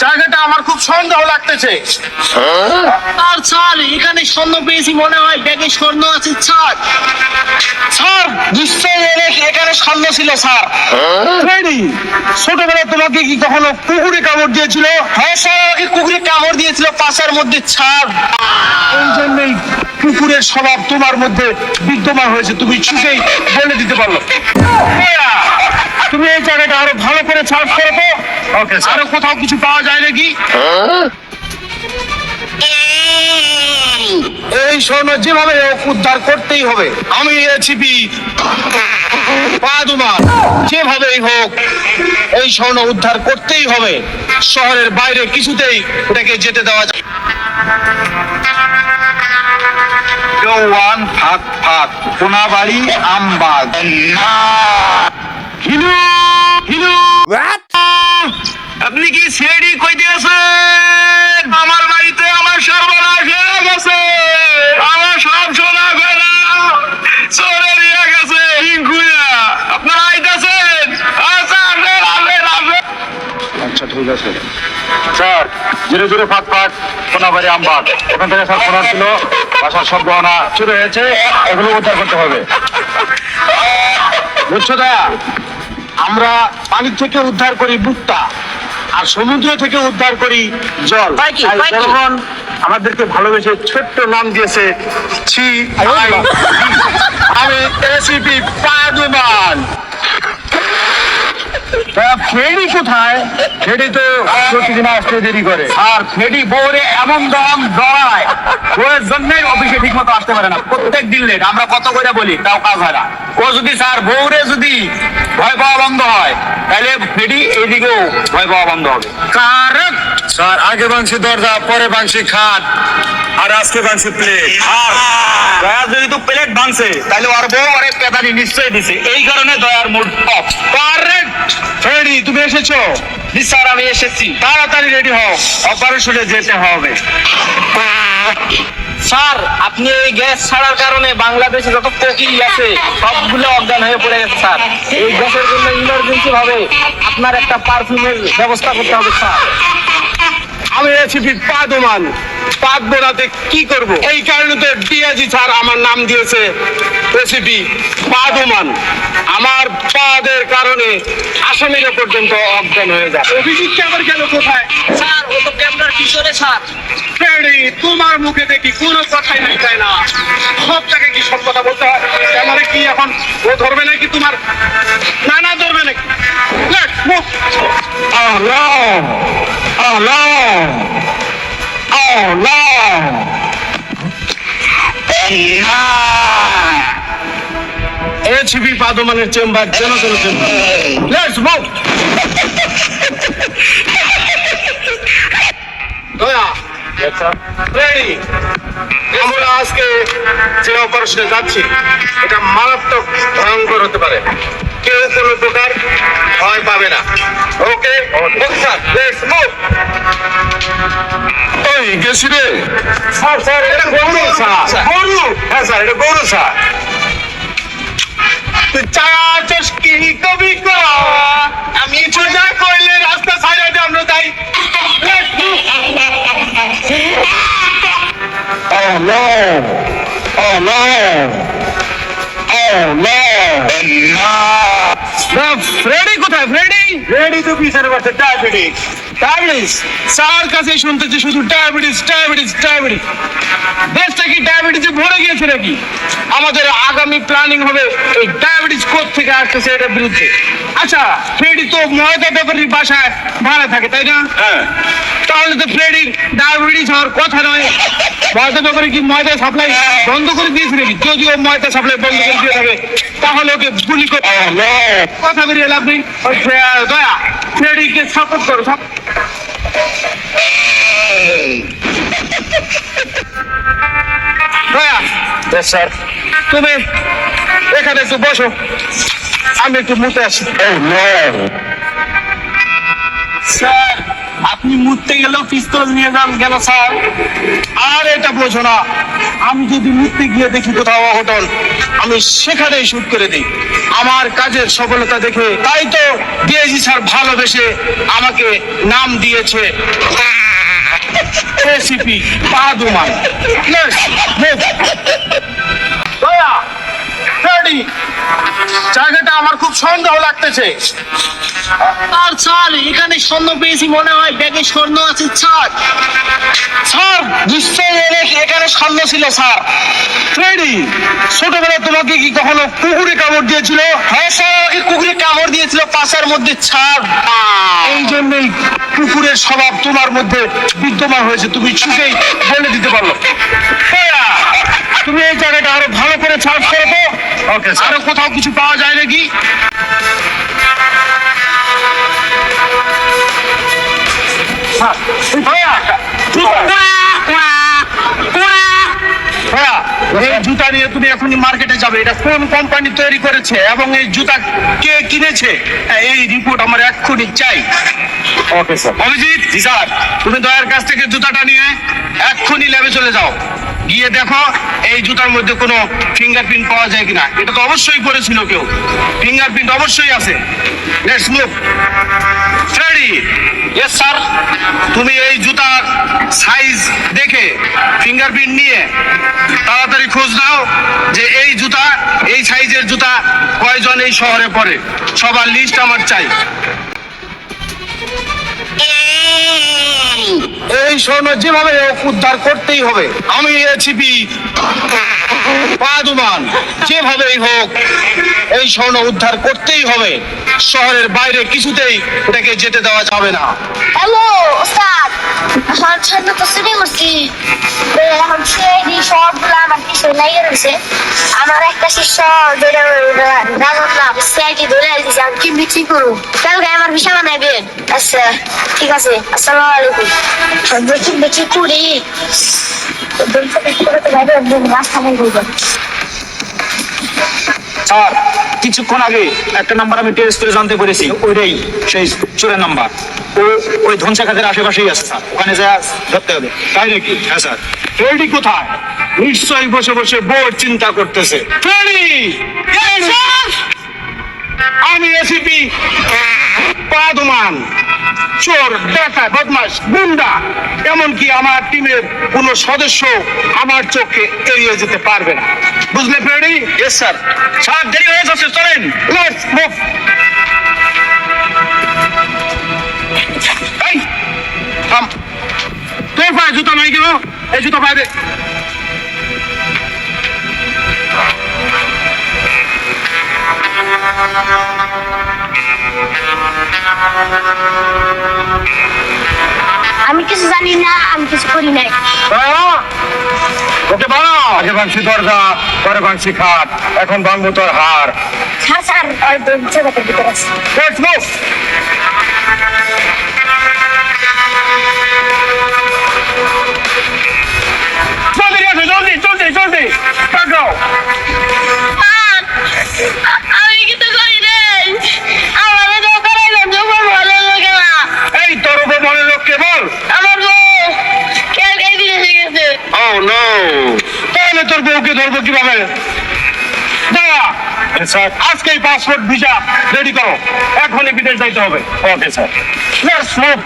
জায়গাটা আমার খুব সন্দেহ লাগতেছে। আর স্যার এখানে স্বর্ণ পেয়েছি মনে হয় ব্যাগে স্বর্ণ আছে স্যার। স্যার নিশ্চয়ই এনে- এখানে স্বর্ণ ছিল স্যার। ছোটবেলায় তোমাকে কি কখনো কুকুরে কামড় দিয়েছিল? হ্যাঁ স্যার আমাকে কুকুরে কামড় দিয়েছিল পাশার মধ্যে ছাড় এই জন্যই কুকুরের স্বভাব তোমার মধ্যে বিদ্যমান হয়েছে। তুমি ছুটেই বলে দিতে পারল ভাইয়া, তুমি এই জায়গাটা আরও ভালো করে সার্চ করো তো। ওকে আরও কোথাও কিছু পাওয়া যায় নাকি? এই স্বর্ণ যেভাবে উদ্ধার করতেই হবে। আমি পাদুমা যেভাবেই হোক এই স্বর্ণ উদ্ধার করতেই হবে। শহরের বাইরে কিছুতেই এটাকে যেতে দেওয়া যায় ওয়ান ফাঁক ফাঁক কোনাবাড়ি আমবাগ। হিলু হিলু। আপনি কি সিআইডি কইতে আছেন? আমার বাড়িতে আমার সর্বনাশ হয়ে গেছে। আমার সব সোনা ফেলা চলে দিয়ে গেছে হিংকুয়া আপনারা আইতাছেন? আচ্ছা আসেন আসেন আসেন আচ্ছা ঠিক আছে। স্যার ধীরে ধীরে ফাঁক ফাঁক কোনাবাড়ি আমবাগ। ওখান থেকে স্যার ফোন ছিল বাসার সব গহনা চুরি হয়েছে এগুলো উদ্ধার করতে হবে। বুঝছ দয়া? আমরা পানি থেকে উদ্ধার করি বুকটা আর সমুদ্র থেকে উদ্ধার করি জল? জনগণ আমাদেরকে ভালোবেসে ছোট্ট নাম দিয়েছে ছি আমি এসিপি পাদুমান ফেরি কোথায় ফেরি তো প্রতিদিন আসতে দেরি করে। আর ফেডি বউরে এমন দম বউয়ের জন্যই অফিসে ঠিক মতো আসতে পারে না। প্রত্যেক দিন লেট আমরা কত করে বলি তাও কাজ হয় না। ও যদি স্যার বউরে যদি ভয় পাওয়া বন্ধ হয় তাহলে এইদিকেও ভয় পাওয়া বন্ধ হবে। কারেক্ট স্যার আগে বাংশি দরজা পরে বাংশি খাট আর আজকে বাংশি প্লেট আর দয়া যদি তো প্লেট ভাঙছে তাহলে ওর বউ আরে পেদানি নিশ্চয়ই দিছে। এই কারণে দয়ার মুড অফ কারেক্ট ফেডি তুমি এসেছ? জি স্যার আমি এসেছি। তাড়াতাড়ি রেডি হও অপারেশনে যেতে হবে। স্যার আপনি এই গ্যাস ছাড়ার কারণে বাংলাদেশে যত কোকিল আছে সবগুলো অজ্ঞান হয়ে পড়ে গেছে স্যার। এই গ্যাসের জন্য ইমার্জেন্সি ভাবে আপনার একটা পারফিউমের ব্যবস্থা করতে হবে স্যার। আমি রেসিপি পাদমান পাদ বোনাতে কি করব? এই কারণে তো ডিআজি স্যার আমার নাম দিয়েছে রেসিপি পাদমান। আমার পাদের কারণে আসামিরা পর্যন্ত অজ্ঞান হয়ে যায় অভিজিৎ আমার গেল কোথায়? স্যার ও তো ক্যামেরার পিছনে স্যার। তোমার মুখে দেখি কোনো কথাই নাই তাই না। সব জায়গায় কি সব কথা বলতে হয়? ক্যামেরা কি এখন ও ধরবে নাকি তোমার? না না ধরবে নাকি। Let's move. No! No! HB পাদমানের chamber যেন যেন chamber let's move Daya ready আমরা আজকে যে অপারেশনে যাচ্ছি এটা মারাত্মক ভয়ঙ্কর হতে পারে। কেউ কোনো প্রকার ভয় পাবে না। ওকে স্যার লেটস মুভ ওই গেছি রে স্যার স্যার এটা গরু স্যার গরু। হ্যাঁ স্যার এটা গরু স্যার তুই চা চস্কি কবি ক আমি সোজা কইলে রাস্তা সাইডে আমরা যাই। Let's move. Oh no! Oh no! Freddy কোথায় ফ্রেডি ফ্রেডি তো পিছনে বসে ডায়াবেটিস ডায়াবেটিস স্যার কাছে শুনতেছি শুধু ডায়াবেটিস ডায়াবেটিস ডায়াবেটিস দেশটা কি ডায়াবেটিসে ভরে গিয়েছে নাকি? আমাদের আগামী প্ল্যানিং হবে এই ডায়াবেটিস কোথ থেকে আসতেছে এটার বিরুদ্ধে। আচ্ছা ফ্রেডি তো ময়দা ব্যাপারীর বাসায় ভাড়া থাকে তাই না? হ্যাঁ। তাহলে তো ফ্রেডির ডায়াবেটিস হওয়ার কথা নয়। ব্যাপারে কি ময়দা সাপ্লাই বন্ধ করে দিয়েছে নাকি যদি ও ময়দা সাপ্লাই বন্ধ করে দিয়ে থাকে তাহলে ওকে গুলি করে কথা বেরিয়ে লাভ নেই। দয়া ফ্রেডিকে সাপোর্ট করো দয়া স্যার তুমি এখানে একটু বসো। আমি একটু মুতে আসি। স্যার আপনি মুততে গেলেও পিস্তল নিয়ে যান কেন স্যার? আর এটা বোঝো না। আমি যদি মুক্তি গিয়ে দেখি কোথাও অঘটন, আমি সেখানেই শুট করে দিই। আমার কাজের সফলতা দেখে তাই তো ডিআইজি স্যার ভালোবেসে আমাকে নাম দিয়েছে। এসিপি পাদুমান দয়া। রেডি জায়গাটা আমার খুব সন্দেহ লাগতেছে। আর স্যার এখানে স্বর্ণ পেয়েছি মনে হয় ব্যাগে স্বর্ণ আছে স্যার। স্যার নিশ্চয়ই এখানে স্বর্ণ ছিল স্যার। ফ্রেডি ছোটবেলায় তোমাকে কি কখনো কুকুরে কামড় দিয়েছিল? হ্যাঁ স্যার আমাকে কুকুরে কামড় দিয়েছিল পাশার মধ্যে ছাড় এই জন্যই কুকুরের স্বভাব তোমার মধ্যে বিদ্যমান হয়েছে। তুমি ছুটেই বলে দিতে পারল। দয়া, তুমি এই জায়গাটা আরও ভালো করে সার্চ করো তো। ওকে আরও কোথাও কিছু পাওয়া যায় নাকি? হ্যাঁ, এই জুতা নিয়ে তুমি এখনই মার্কেটে যাবে। এটা কোন কোম্পানি তৈরি করেছে এবং এই জুতা কে কিনেছে? হ্যাঁ, এই রিপোর্ট আমার এক্ষুনি চাই। Okay sir Abhijit ji sir. তুমি দয়ার কাছ থেকে জুতাটা নিয়ে এক্ষুনি ল্যাবে চলে যাও। গিয়ে দেখো, এই জুতার মধ্যে কোনো ফিঙ্গারপ্রিন্ট পাওয়া যায় কিনা। এটা তো অবশ্যই করেছিল কেউ। ফিঙ্গারপ্রিন্ট অবশ্যই আছে। Let's move Freddy yes sir তুমি এই জুতার সাইজ দেখে ফিঙ্গারপ্রিন্ট নিয়ে তাড়াতাড়ি খোঁজ নাও যে এই জুতা, এই সাইজের জুতা কয়জন এই শহরে পড়ে সবার লিস্ট আমার চাই। এই স্বর্ণ যেভাবে উদ্ধার করতেই হবে। আমি এছিপি পাদুমান, যেভাবেই হোক এই স্বর্ণ উদ্ধার করতেই হবে। শহরের বাইরে কিছুতেই এটাকে যেতে দেওয়া যাবে না। হ্যালো, ওস্তাদ, আমার ছন্দ তো শুনে করছি এখন সেই সবগুলো আমার কিছু লাগিয়ে রয়েছে। আমার একটা শিষ্য যেটা নাম সিআইটি ধরে দিয়েছে আমি কি বিক্রি করব? কালকে আমার বিশাল আচ্ছা ঠিক আছে আসসালামু আলাইকুম। দেখি বিক্রি করি। স্যার কিছুক্ষণ আগে একটা নাম্বার আমি টেস্ট করে জানতে পেরেছি ওইটাই সেই চোরের নাম্বার। ও ওই ধ্বংসা খাতের আশেপাশেই আছে স্যার। ওখানে যা ধরতে হবে। তাই নাকি? হ্যাঁ স্যার। কোথায়? নিশ্চয়ই বসে বসে বোর্ড চিন্তা করতেছে। আমি এসিপি পাদমান চোর ডাকা বদমাস গুন্ডা, এমনকি আমার টিমের কোন সদস্য আমার চোখে এড়িয়ে যেতে পারবে না। বুঝলে ফ্রেডি ইয়েস স্যার স্যার, দেরি হয়ে যাচ্ছে, চলেন। লেটস মুভ আমি কিছু জানি না আমি কিছু করি নাই। ওকে বানাও আগে ভাঙছি দরজা পরে ভাঙছি খাট এখন ভাঙবো তোর হার। স্যার স্যার ওই জায়গাটার ভিতরে আছে। ধরবো কীভাবে? স্যার আজকে পাসপোর্ট ভিসা রেডি করো। এখনই বিদেশ যাইতে হবে। Okay sir let's move